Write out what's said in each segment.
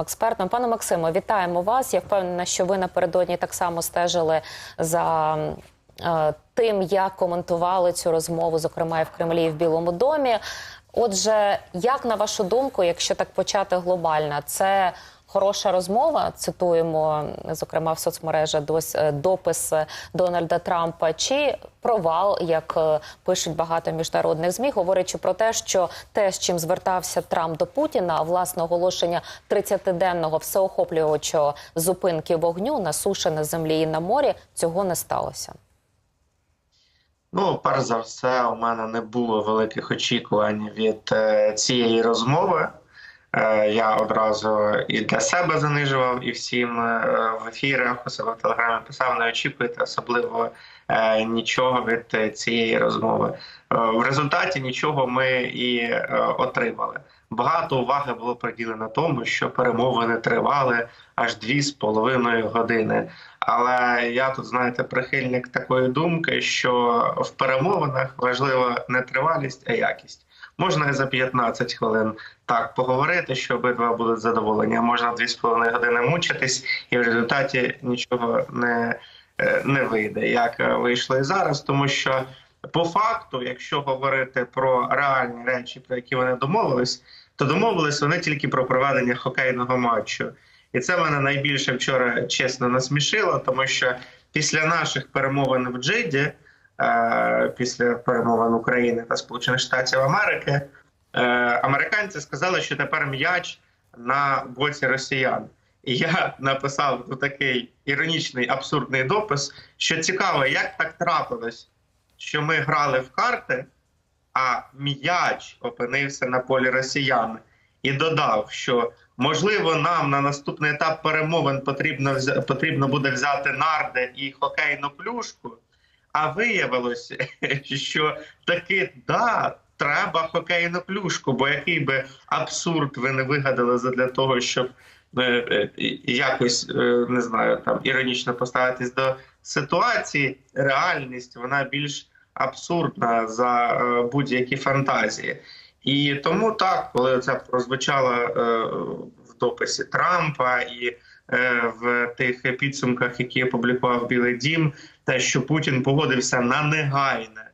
експертом. Пане Максимо, вітаємо вас. Я впевнена, що ви напередодні так само стежили за е, тим, як коментували цю розмову, зокрема і в Кремлі і в Білому домі. Отже, як на вашу думку, якщо так почати глобально, це хороша розмова. Цитуємо, зокрема в соцмережах дос- е, допис Дональда Трампа, чи провал, як е, пишуть багато міжнародних змі, говорячи про те, що те, з чим звертався Трамп до Путіна, а власне оголошення 30-денного всеохоплювачого зупинки вогню на суші, на землі і на морі, цього не сталося. Ну, перш за все, у мене не було великих очікувань від е, цієї розмови. Е, я одразу і для себе занижував, і всім е, в ефірах, себе в телеграмі писав, не очікуйте особливо е, нічого від цієї розмови. В результаті нічого ми і отримали. Багато уваги було приділено тому, що перемовини тривали аж дві з половиною години. Але я тут, знаєте, прихильник такої думки, що в перемовинах важлива не тривалість, а якість. Можна і за 15 хвилин так поговорити, що обидва будуть задоволені. Можна 2,5 години мучитись, і в результаті нічого не, е, не вийде, як е, вийшло і зараз, тому що. По факту, якщо говорити про реальні речі, про які вони домовились, то домовились вони тільки про проведення хокейного матчу. І це мене найбільше вчора чесно насмішило, тому що після наших перемовин в Джиді, після перемовин України та Сполучених Штатів Америки, е, американці сказали, що тепер м'яч на боці росіян. І я написав тут такий іронічний абсурдний допис, що цікаво, як так трапилось, що ми грали в карти, а м'яч опинився на полі росіян, і додав, що можливо нам на наступний етап перемовин потрібно потрібно буде взяти нарди і хокейну плюшку. А виявилося, що таки да, треба хокейну плюшку, бо який би абсурд ви не вигадали для того, щоб е, е, якось е, не знаю, там іронічно поставитись до ситуації, реальність вона більш абсурдна за будь-які фантазії. І тому так, коли це прозвучало в дописі Трампа і в тих підсумках, які опублікував Білий Дім, те, що Путін погодився на негайне,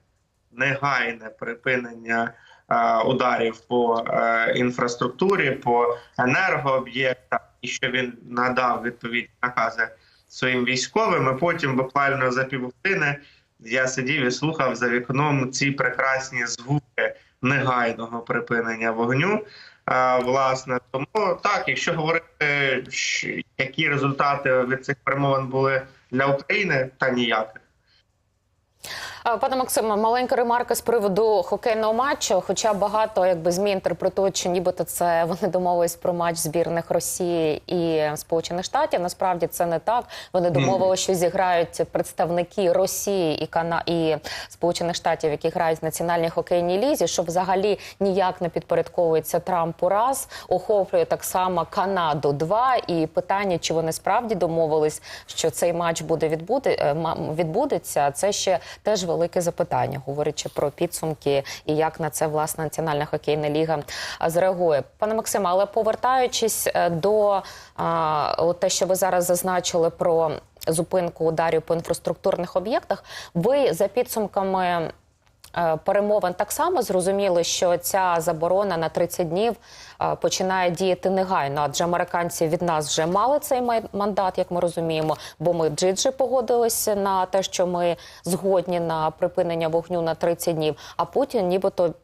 негайне припинення е, ударів по е, інфраструктурі, по енергооб'єктах, і що він надав відповідні накази своїм військовим. І потім, буквально за півгодини, я сидів і слухав за вікном ці прекрасні звуки негайного припинення вогню. Власне, тому так, якщо говорити, які результати від цих перемовин були для України, та ніяких. Пане Максиме, маленька ремарка з приводу хокейного матчу. Хоча багато якби змі інтерпретують, що нібито це вони домовились про матч збірних Росії і Сполучених Штатів. Насправді це не так. Вони домовилися, що зіграють представники Росії і Кана і Сполучених Штатів, які грають в національній хокейній лізі, що взагалі ніяк не підпорядковується Трампу раз, охоплює так само Канаду два. І питання, чи вони справді домовились, що цей матч буде відбути, е, відбудеться, це ще теж велике запитання, говорячи про підсумки і як на це власне Національна хокейна ліга зреагує. Пане Максиме, але повертаючись е, до те, що ви зараз зазначили про зупинку ударів по інфраструктурних об'єктах, ви за підсумками. Е, Перемовин так само зрозуміли, що ця заборона на 30 днів е, починає діяти негайно, адже американці від нас вже мали цей мандат, як ми розуміємо. Бо ми Джиджі погодилися на те, що ми згодні на припинення вогню на 30 днів. А Путін нібито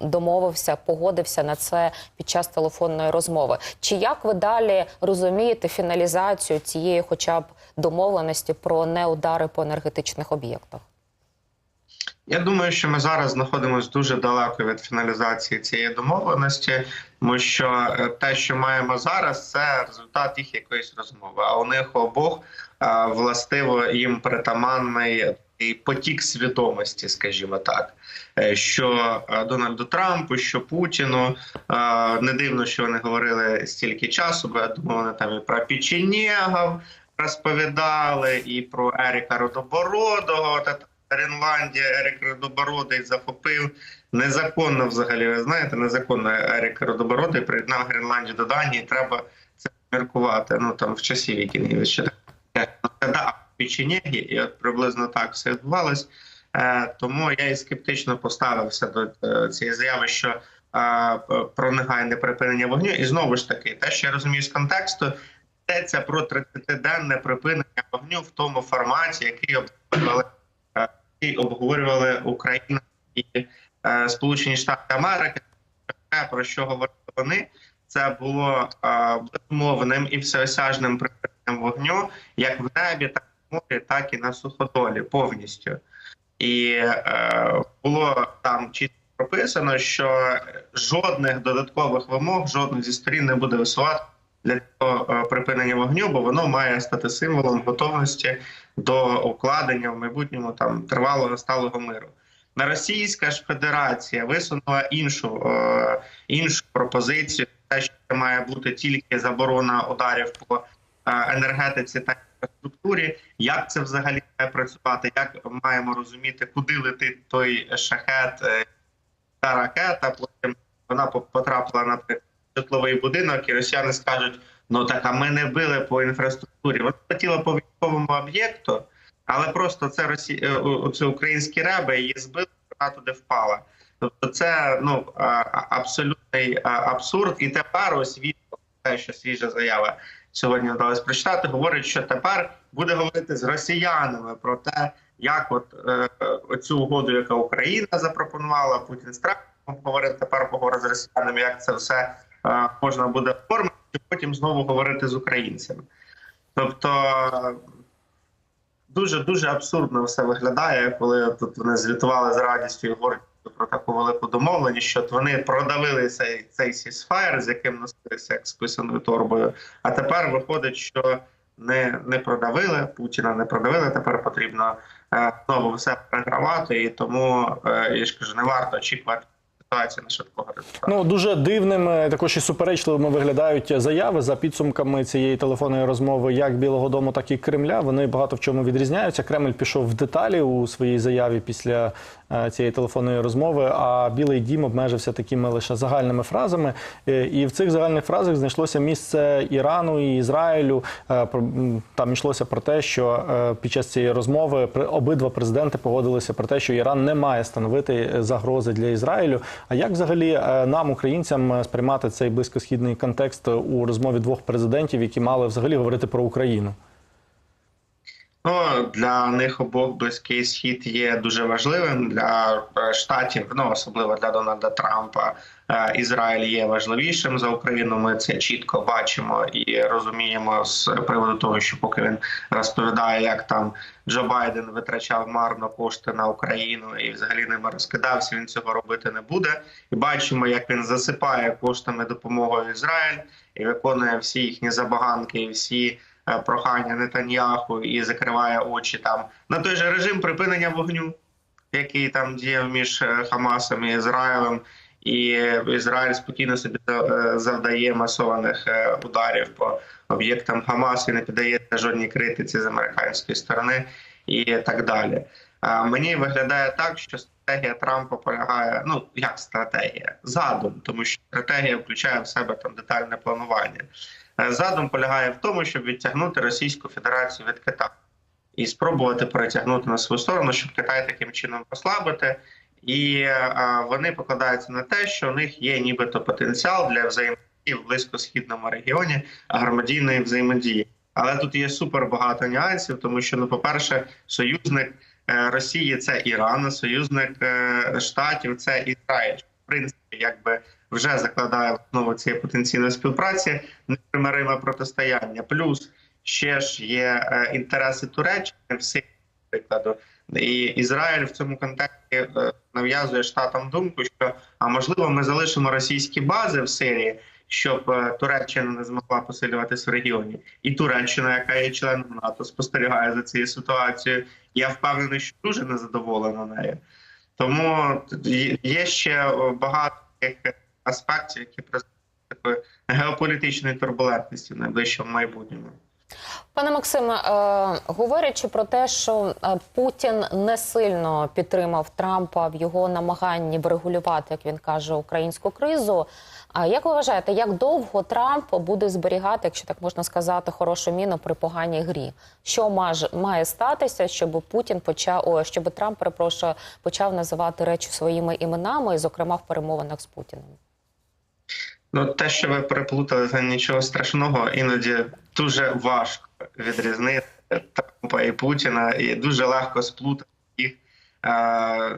домовився, погодився на це під час телефонної розмови. Чи як ви далі розумієте фіналізацію цієї, хоча б домовленості про неудари по енергетичних об'єктах? Я думаю, що ми зараз знаходимося дуже далеко від фіналізації цієї домовленості, тому що е, те, що маємо зараз, це результат їх якоїсь розмови. А у них обох е, властиво їм притаманний потік свідомості, скажімо так. Е, Що Дональду Трампу, що Путіну не дивно, що вони говорили стільки часу, бо я думаю, вони там і про печенєгов розповідали, і про Еріка Родобородого. Та Гренландія Ерік Родобородий захопив незаконно взагалі. Ви знаєте, незаконно Ерік Родобородий приєднав Гренландію до Данії. Треба це міркувати. Ну там в часі вікінгів ще так. Да, печенєги, і от приблизно так все відбувалось. Е, тому я і скептично поставився до е, цієї заяви, що е, про негайне припинення вогню. І знову ж таки, те, що я розумію з контексту, йдеться про 30-денне припинення вогню в тому форматі, який обговорювали, обговорювали Україна і е, Сполучені Штати Америки. Про що говорили вони, це було е, безумовним і всеосяжним припиненням вогню, як в небі, так і в морі, так і на суходолі повністю. І е, було там чітко прописано, що жодних додаткових вимог, жодних зі сторін не буде висувати для цього е, припинення вогню, бо воно має стати символом готовності до укладення в майбутньому там тривалого сталого миру. На Російська ж Федерація висунула іншу е, іншу пропозицію, те, що це має бути тільки заборона ударів по е, енергетиці та інфраструктурі. Як це взагалі має працювати? Як маємо розуміти, куди летить той шахет е, та ракета? Потім вона по- потрапила на житловий будинок, і росіяни скажуть: ну так а ми не били по інфраструктурі. Вона летіла по військовому об'єкту, але просто це росі... е, це українські реби її збили, вона туди впала. Тобто, це ну абсолютний абсурд. І тепер ось відео, те, що свіжа заява сьогодні вдалося прочитати, говорить, що тепер буде говорити з росіянами про те, як от е, цю угоду, яка Україна запропонувала, Путін страх говорив, тепер поговорить з росіянами, як це все е, можна буде оформити, і потім знову говорити з українцями. Тобто дуже дуже абсурдно все виглядає, коли тут вони звітували з радістю і говорять про таку велику домовленість, що вони продавили цей цей сісфаєр, з яким носилися як з писаною торбою. А тепер виходить, що не, не продавили Путіна, не продавили. Тепер потрібно е, знову все перегравати, і тому е, я ж кажу, не варто очікувати ситуації на швидкого результату. Ну дуже дивними, також і суперечливими виглядають заяви за підсумками цієї телефонної розмови, як Білого Дому, так і Кремля. Вони багато в чому відрізняються. Кремль пішов в деталі у своїй заяві після цієї телефонної розмови. А Білий Дім обмежився такими лише загальними фразами. Е, І в цих загальних фразах знайшлося місце Ірану і Ізраїлю. Е, Там йшлося про те, що е, під час цієї розмови обидва президенти погодилися про те, що Іран не має становити е, загрози для Ізраїлю. А як взагалі е, нам, українцям, е, сприймати цей близькосхідний контекст у розмові двох президентів, які мали взагалі говорити про Україну? Ну для них обох близький схід є дуже важливим для е, штатів, ну особливо для Дональда Трампа. Е, Ізраїль є важливішим за Україну. Ми це чітко бачимо і розуміємо з приводу того, що поки він розповідає, як там Джо Байден витрачав марно кошти на Україну і взагалі ними розкидався. Він цього робити не буде. І бачимо, як він засипає коштами допомогою Ізраїль і виконує всі їхні забаганки і всі прохання Нетаньяху і закриває очі там на той же режим припинення вогню, який там діяв між е, Хамасом і Ізраїлем. І Ізраїль спокійно собі е, завдає масованих е, ударів по об'єктам Хамасу і не піддається жодній критиці з американської сторони і так далі. Мені виглядає так, що стратегія Трампа полягає. Ну як стратегія, задум, тому що стратегія включає в себе там детальне планування. Е, Задум полягає в тому, щоб відтягнути Російську Федерацію від Китаю і спробувати перетягнути на свою сторону, щоб Китай таким чином послабити. І е, вони покладаються на те, що у них є нібито потенціал для взаємодії в близькосхідному регіоні гармонійної взаємодії. Але тут є супер багато нюансів, тому що, ну, по-перше, союзник е, Росії це Іран, союзник е, Штатів це Ізраїль. В принципі, якби вже закладає основу цієї потенційної співпраці непримириме протистояння. Плюс ще ж є е, інтереси Туреччини в Сирії, прикладу. І Ізраїль в цьому контексті е, нав'язує штатам думку, що а можливо ми залишимо російські бази в Сирії, щоб е, Туреччина не змогла посилюватися в регіоні, і Туреччина, яка є членом НАТО, спостерігає за цією ситуацією. Я впевнений, що дуже незадоволена нею. Тому є- ще багато таких аспектів, які такої геополітичної турбулентності в найближчому майбутньому. Пане Максиме, е, говорячи про те, що е, Путін не сильно підтримав Трампа в його намаганні врегулювати, як він каже, українську кризу. Як ви вважаєте, як довго Трамп буде зберігати, якщо так можна сказати, хорошу міну при поганій грі? Що має статися, щоб Путін почав о, щоб Трамп перепрошую, почав називати речі своїми іменами, і, зокрема в перемовинах з Путіним? Ну, те, що ви переплутали, це нічого страшного. Іноді дуже важко відрізнити Трампа і Путіна, і дуже легко сплутати їх, е,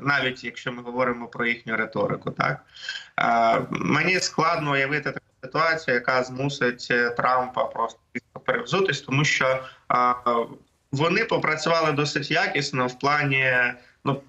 навіть якщо ми говоримо про їхню риторику. Так е, мені складно уявити таку ситуацію, яка змусить Трампа просто перевзутись, тому що е, вони попрацювали досить якісно в плані ну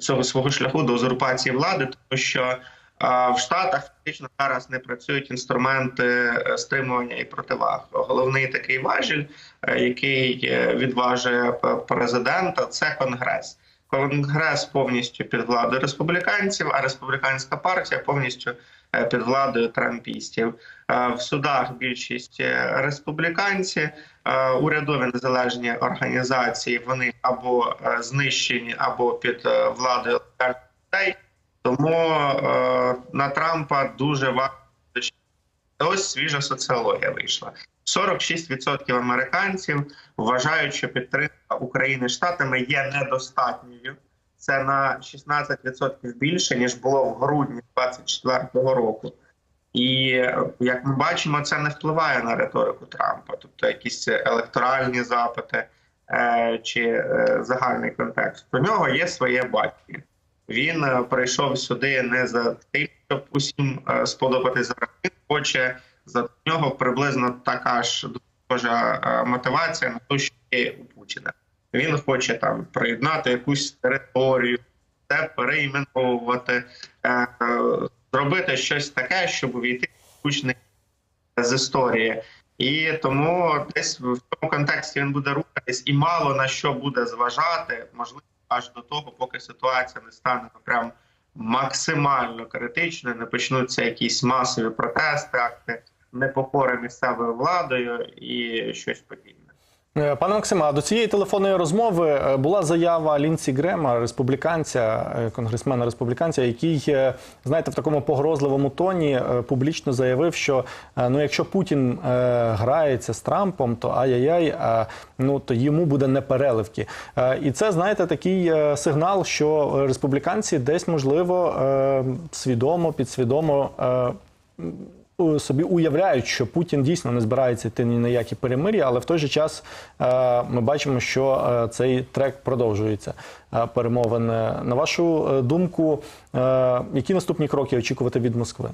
цього свого шляху до узурпації влади, тому що. В Штатах фактично зараз не працюють інструменти е, стримування і противаг. Головний такий важіль, е, який е, відважує президента, це конгрес. Конгрес повністю під владою республіканців, а республіканська партія повністю під владою трампістів. В судах більшість республіканці, урядові незалежні організації. Вони або знищені, або під владою людей. Тому е, на Трампа дуже важко. Ось свіжа соціологія вийшла. 46% американців вважають, що підтримка України штатами є недостатньою. Це на 16% більше ніж було в грудні 2024 року. І як ми бачимо, це не впливає на риторику Трампа, тобто якісь електоральні запити е, чи е, загальний контекст. У нього є своє бачення. Він е, прийшов сюди не за тим, щоб усім е, сподобатись зараз. Він хоче за нього приблизно така ж схожа е, мотивація на те, що є у Путіна. Він хоче там приєднати якусь територію, це переіменовувати, зробити щось таке, щоб увійти кучний з історії. І тому десь в цьому контексті він буде рухатись і мало на що буде зважати, можливо, аж до того, поки ситуація не стане прям максимально критичною, не почнуться якісь масові протести, акти непокори місцевою владою і щось подібне. Е, Пане Максиме, а до цієї телефонної розмови е, була заява Лінсі Грема, республіканця, е, конгресмена республіканця, який, знаєте, в такому погрозливому тоні публічно заявив, що ну, якщо Путін грається з Трампом, то ай-яй-яй, ну то йому буде непереливки. І це, знаєте, такий сигнал, що республіканці десь можливо свідомо, підсвідомо. Е, собі уявляють, що Путін дійсно не збирається йти ні на які перемир'я, але в той же час е, ми бачимо, що е, цей трек продовжується перемовин. Е, На вашу думку, які наступні кроки очікувати від Москви?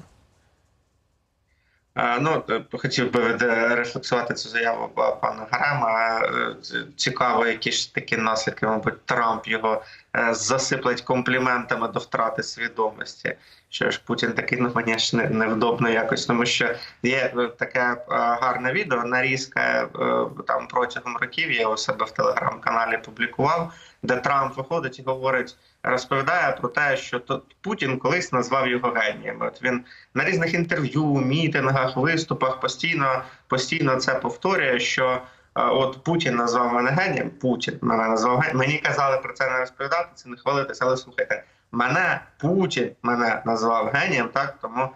Е, Ну, е, хотів би рефлексувати цю заяву пана Гарема. Е, Цікаво, які ж такі наслідки, мабуть, Трамп його е, засиплить компліментами до втрати свідомості. Що ж Путін такий, ну мені ж невдобно якось, тому що є е, таке е, гарне відео, нарізка е, там протягом років. Я у себе в телеграм-каналі публікував, де Трамп виходить і говорить, розповідає про те, що то Путін колись назвав його генієм. От він на різних інтерв'ю, мітингах, виступах постійно постійно це повторює. Що е, от Путін назвав мене генієм, Путін мене назвав генієм. Мені казали про це не розповідати, це не хвалитися, але слухайте, мене Путін мене назвав генієм, так тому.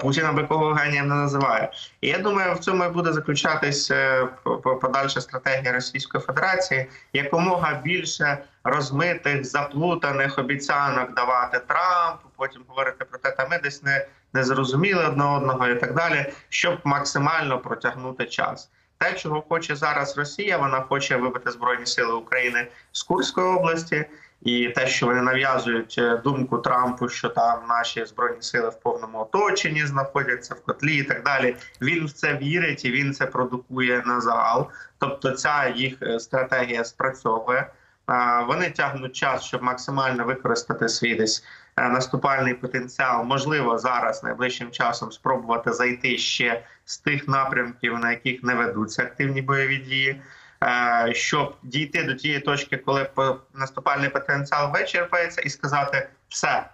Путін аби кого генієм не називає, і я думаю, в цьому і буде заключатись е, по- по- подальша стратегія Російської Федерації якомога більше розмитих, заплутаних обіцянок давати Трампу, потім говорити про те, та ми десь не, не зрозуміли одне одного і так далі, щоб максимально протягнути час. Те, чого хоче зараз Росія, вона хоче вибити збройні сили України з Курської області, і те, що вони нав'язують е, думку Трампу, що там наші збройні сили в повному оточенні знаходяться в котлі, і так далі. Він в це вірить і він це продукує на загал. Тобто, ця їх е, стратегія спрацьовує. Вони тягнуть час, щоб максимально використати свій десь е, наступальний потенціал. Можливо, зараз найближчим часом спробувати зайти ще з тих напрямків, на яких не ведуться активні бойові дії, щоб дійти до тієї точки, коли наступальний потенціал вичерпається, і сказати все.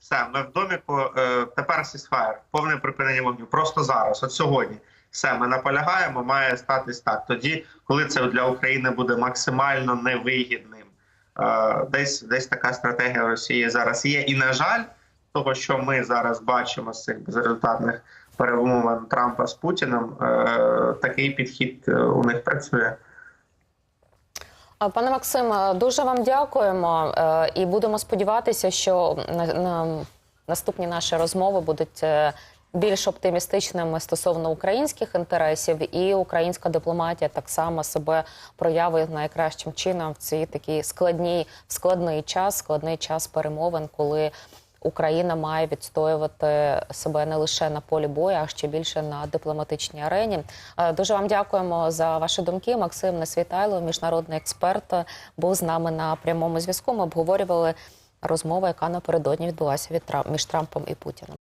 Все, ми в доміку. е, Тепер сісфаєр, повне припинення вогню. Просто зараз, от сьогодні. Все, ми наполягаємо, має статись так. Тоді, коли це для України буде максимально невигідним. Е, Десь десь така стратегія Росії зараз є. І на жаль, того, що ми зараз бачимо з цих безрезультатних перемовин Трампа з Путіним, е, такий підхід е, у них працює. Пане Максиме, дуже вам дякуємо е, і будемо сподіватися, що на, на наступні наші розмови будуть е, більш оптимістичними стосовно українських інтересів, і українська дипломатія так само себе проявить найкращим чином в цій такій складній складний час, складний час перемовин, коли Україна має відстоювати себе не лише на полі бою, а ще більше на дипломатичній арені. Е, Дуже вам дякуємо за ваші думки. Максим Несвітайло, міжнародний експерт, був з нами на прямому зв'язку. Ми обговорювали розмову, яка напередодні відбулася від між Трампом і Путіним.